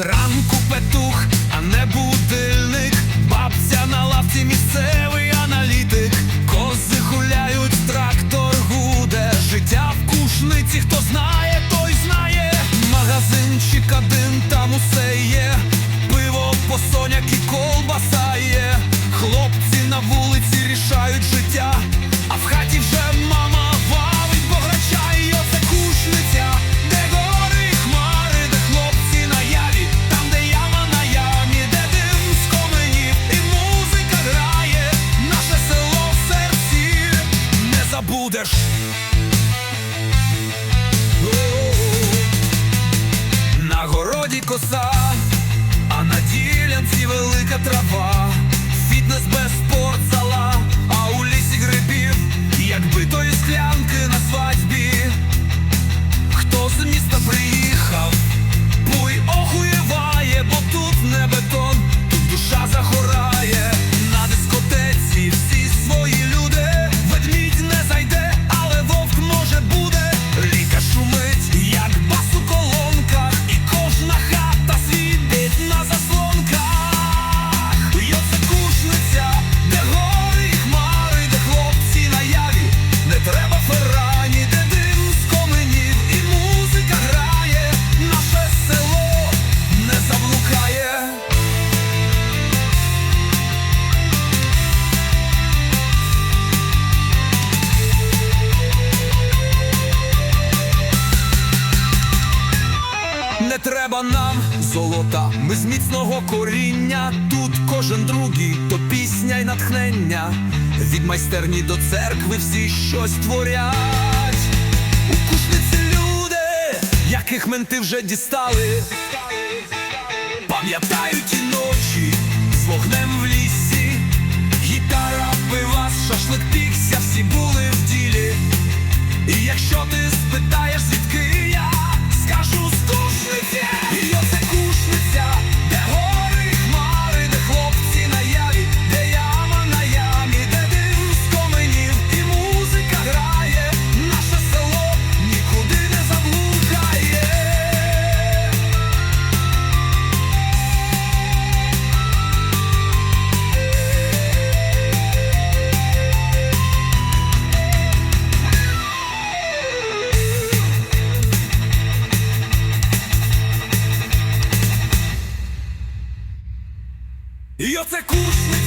Зранку петух, а не будильник, бабця на лавці місцевий аналітик, кози гуляють, трактор гуде, життя в кушниці, хто знає, той знає, магазинчик один, там усе є. trabalho. Нам, золота, ми з міцного коріння. Тут кожен другий, то пісня й натхнення. Від майстерні до церкви всі щось творять. У кушниці люди, яких менти вже дістали, пам'ятають і ночі з вогнем в лісі, гітара, пива, шашлик пікся, всі були в ділі. І якщо ти спитаєш, звідки я скажу стушниці. Б'ється кушник.